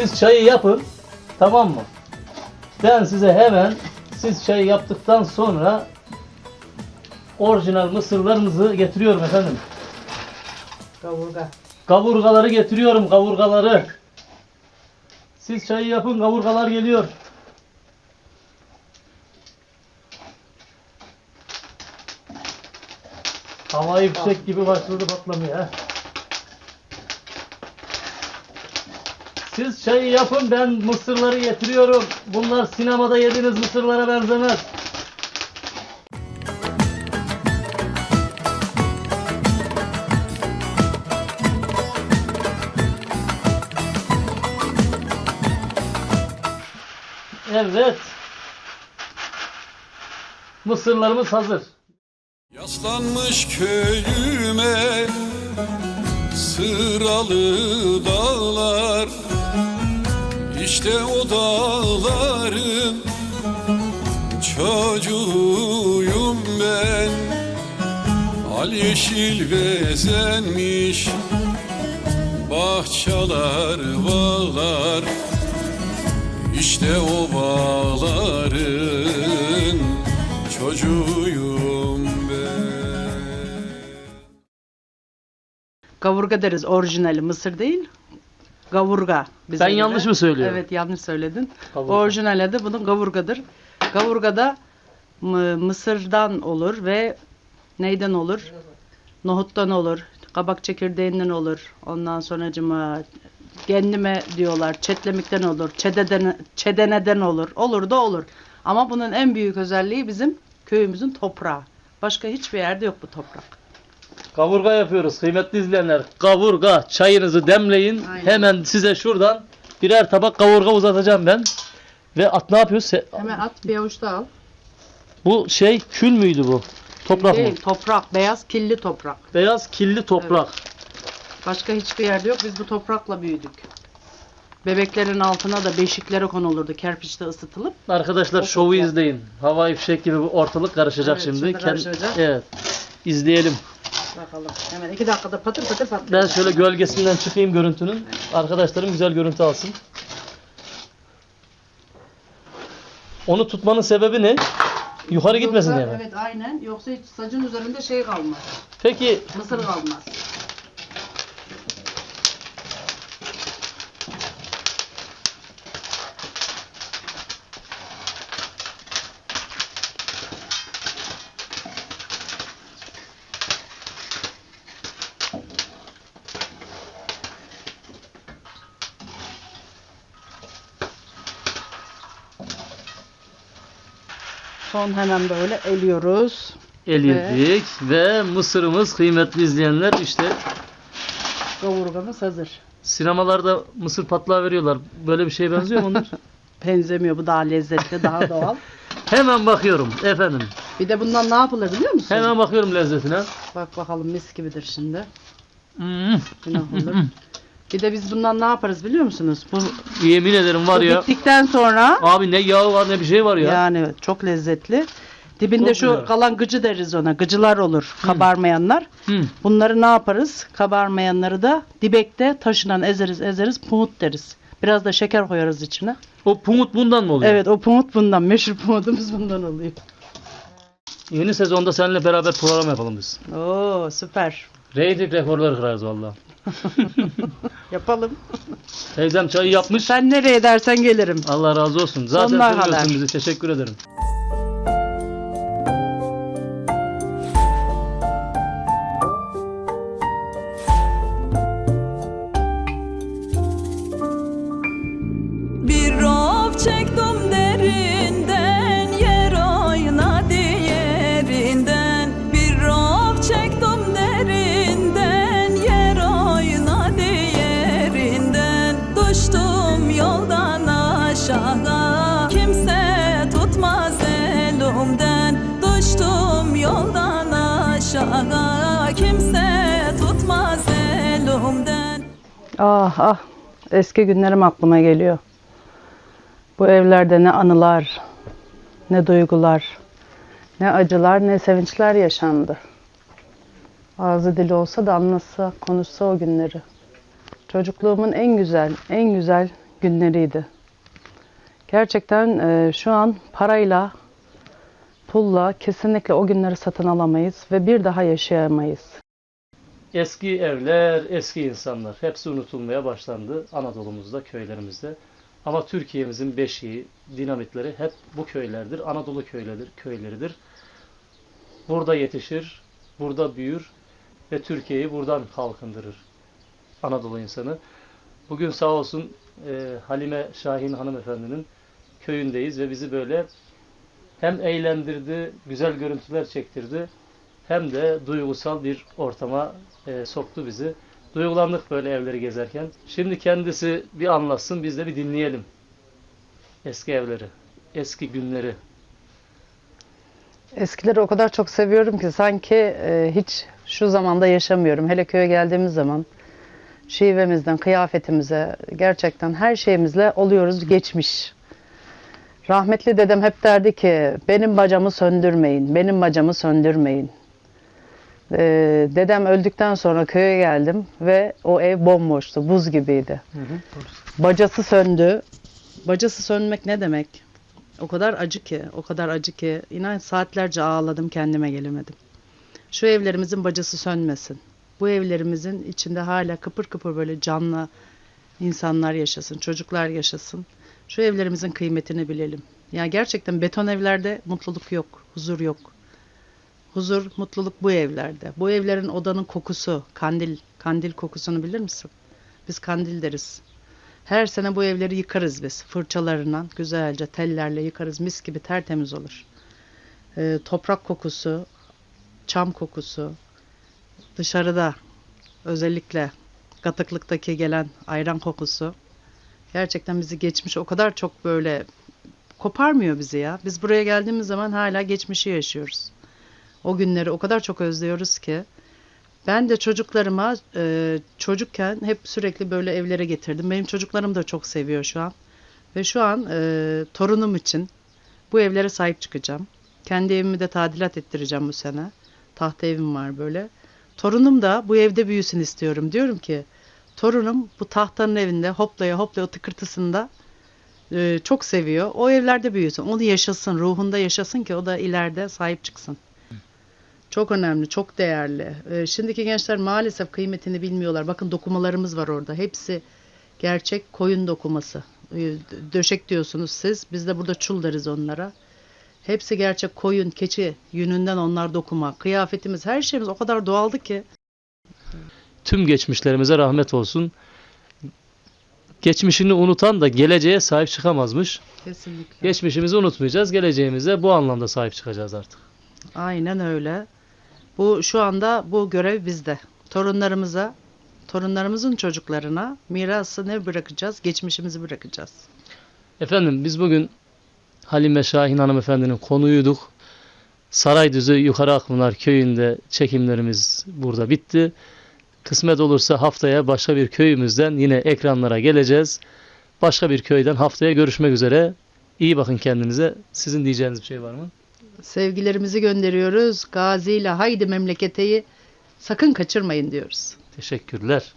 Siz çayı yapın. Tamam mı? Ben size hemen siz çayı yaptıktan sonra orijinal mısırlarınızı getiriyorum efendim. Kavurga. Kavurgaları getiriyorum kavurgaları. Siz çayı yapın kavurgalar geliyor. Havai fişek gibi başladı patlamaya. Siz çayı yapın ben mısırları getiriyorum. Bunlar sinemada yediğiniz mısırlara benzemez. Evet. Mısırlarımız hazır. Yaslanmış köyüme sıralı dağlar İşte o dağların çocuğuyum ben. Al yeşil bezenmiş bahçeler bağlar İşte o bağların çocuğuyum ben. Kavurga deriz orijinali mısır değil. Kavurga. bize Ben göre. yanlış mı söylüyorum? Evet yanlış söyledin. Kavurga. Orijinali adı bunun kavurgadır. Kavurgada mı- mısırdan olur ve neyden olur? Nohuttan olur. Kabak çekirdeğinden olur. Ondan sonracıma kendime diyorlar. Çetlemikten olur. Çededen, çedeneden olur. Olur da olur. Ama bunun en büyük özelliği bizim köyümüzün toprağı. Başka hiçbir yerde yok bu toprak. Kavurga yapıyoruz kıymetli izleyenler. Kavurga çayınızı demleyin. Aynen. Hemen size şuradan birer tabak kavurga uzatacağım ben. Ve at ne yapıyor? Se- Hemen at bir avuç da al. Bu şey kül müydü bu? Toprak Değil, mı? toprak. Beyaz killi toprak. Beyaz killi toprak. Başka hiçbir yerde yok. Biz bu toprakla büyüdük. Bebeklerin altına da beşiklere konulurdu. Kerpiçte ısıtılıp. Arkadaşlar O şovu toprak. izleyin. Havai fişek gibi bu ortalık karışacak Evet, şimdi. şimdi Kend- karışacak. Evet. İzleyelim. Bakalım. Hemen iki dakikada patır patır patır. Ben şöyle gölgesinden çıkayım görüntünün. Arkadaşlarım güzel görüntü alsın. Onu tutmanın sebebi ne? Yukarı gitmesin diye mi? Evet aynen. Yoksa hiç sacın üzerinde şey kalmaz. Peki Mısır kalmaz. Son hemen böyle eliyoruz. elirdik ve mısırımız kıymetli izleyenler işte Kavurgamız hazır. sinemalarda mısır patlağı veriyorlar. Böyle bir şeye benziyor mu onlar? Benzemiyor. Bu daha lezzetli, daha doğal. Hemen bakıyorum efendim. Bir de bundan ne yapılır biliyor musun? Hemen bakıyorum lezzetine. Bak bakalım mis gibidir şimdi. Hmm, Günah olur. Bir de biz bundan ne yaparız biliyor musunuz? Bu, yemin ederim var ya. bittikten sonra Abi ne yağı var ne bir şey var ya. yani çok lezzetli. Dibinde Çok şu güzel. kalan gıcı deriz ona. Gıcılar olur. Kabarmayanlar. Hı. Bunları ne yaparız? Kabarmayanları da dibekte taşınan ezeriz ezeriz pumut deriz. Biraz da şeker koyarız içine. O pumut bundan mı oluyor? Evet o pumut bundan. Meşhur pumutumuz bundan oluyor. Yeni sezonda seninle beraber program yapalım biz. Oo süper. Reyting rekorları kırarız valla. Yapalım. Teyzem çayı yapmış. Sen nereye dersen gelirim. Allah razı olsun. Zaten Sonuna seviyorsun kadar. bizi. Teşekkür ederim. Aşağı kimse tutmaz elimden Ah ah eski günlerim aklıma geliyor. Bu evlerde ne anılar, ne duygular, ne acılar, ne sevinçler yaşandı. Ağzı dili olsa da anlatsa, konuşsa o günleri. Çocukluğumun en güzel, en güzel günleriydi. Gerçekten e, şu an parayla, pulla kesinlikle o günleri satın alamayız ve bir daha yaşayamayız. Eski evler, eski insanlar hepsi unutulmaya başlandı Anadolu'muzda, köylerimizde. Ama Türkiye'mizin beşiği, dinamitleri hep bu köylerdir. Anadolu köyledir, köyleridir. Burada yetişir, burada büyür ve Türkiye'yi buradan kalkındırır Anadolu insanı. Bugün sağ olsun e, Halime Şahin hanımefendinin köyündeyiz ve bizi böyle hem eğlendirdi, güzel görüntüler çektirdi hem de duygusal bir ortama e, soktu bizi. Duygulandık böyle evleri gezerken. Şimdi kendisi bir anlatsın, biz de bir dinleyelim. Eski evleri, eski günleri. Eskileri o kadar çok seviyorum ki sanki e, hiç şu zamanda yaşamıyorum. Hele köye geldiğimiz zaman şivemizden, kıyafetimize, gerçekten her şeyimizle oluyoruz geçmiş. Rahmetli dedem hep derdi ki benim bacamı söndürmeyin, benim bacamı söndürmeyin. Ee, dedem öldükten sonra köye geldim ve o ev bomboştu, buz gibiydi. Bacası söndü. Bacası sönmek ne demek? O kadar acı ki, o kadar acı ki inan saatlerce ağladım kendime gelemedim. Şu evlerimizin bacası sönmesin. Bu evlerimizin içinde hala kıpır kıpır böyle canlı insanlar yaşasın, çocuklar yaşasın. Şu evlerimizin kıymetini bilelim. Ya gerçekten beton evlerde mutluluk yok, huzur yok. Huzur, mutluluk bu evlerde. Bu evlerin odanın kokusu, kandil, kandil kokusunu bilir misin? Biz kandil deriz. Her sene bu evleri yıkarız biz. Fırçalarından güzelce tellerle yıkarız. Mis gibi tertemiz olur. Ee, toprak kokusu, çam kokusu, dışarıda özellikle katıklıktaki gelen ayran kokusu gerçekten bizi geçmiş o kadar çok böyle koparmıyor bizi ya. Biz buraya geldiğimiz zaman hala geçmişi yaşıyoruz. O günleri o kadar çok özlüyoruz ki. Ben de çocuklarıma e, çocukken hep sürekli böyle evlere getirdim. Benim çocuklarım da çok seviyor şu an. Ve şu an e, torunum için bu evlere sahip çıkacağım. Kendi evimi de tadilat ettireceğim bu sene. Tahta evim var böyle. Torunum da bu evde büyüsün istiyorum. Diyorum ki torunum bu tahtanın evinde hoplaya hoplaya o tıkırtısında e, çok seviyor. O evlerde büyüsün. Onu yaşasın, ruhunda yaşasın ki o da ileride sahip çıksın. Çok önemli, çok değerli. Ee, şimdiki gençler maalesef kıymetini bilmiyorlar. Bakın dokumalarımız var orada. Hepsi gerçek koyun dokuması. Ee, döşek diyorsunuz siz. Biz de burada çul deriz onlara. Hepsi gerçek koyun, keçi yününden onlar dokuma. Kıyafetimiz, her şeyimiz o kadar doğaldı ki. Tüm geçmişlerimize rahmet olsun. Geçmişini unutan da geleceğe sahip çıkamazmış. Kesinlikle. Geçmişimizi unutmayacağız, geleceğimize bu anlamda sahip çıkacağız artık. Aynen öyle. Bu şu anda bu görev bizde. Torunlarımıza, torunlarımızın çocuklarına mirası ne bırakacağız? Geçmişimizi bırakacağız. Efendim biz bugün Halime Şahin hanımefendinin konuğuyduk. Saraydüzü Yukarı Akpınar köyünde çekimlerimiz burada bitti. Kısmet olursa haftaya başka bir köyümüzden yine ekranlara geleceğiz. Başka bir köyden haftaya görüşmek üzere. İyi bakın kendinize. Sizin diyeceğiniz bir şey var mı? Sevgilerimizi gönderiyoruz. Gazi ile haydi memleketeyi sakın kaçırmayın diyoruz. Teşekkürler.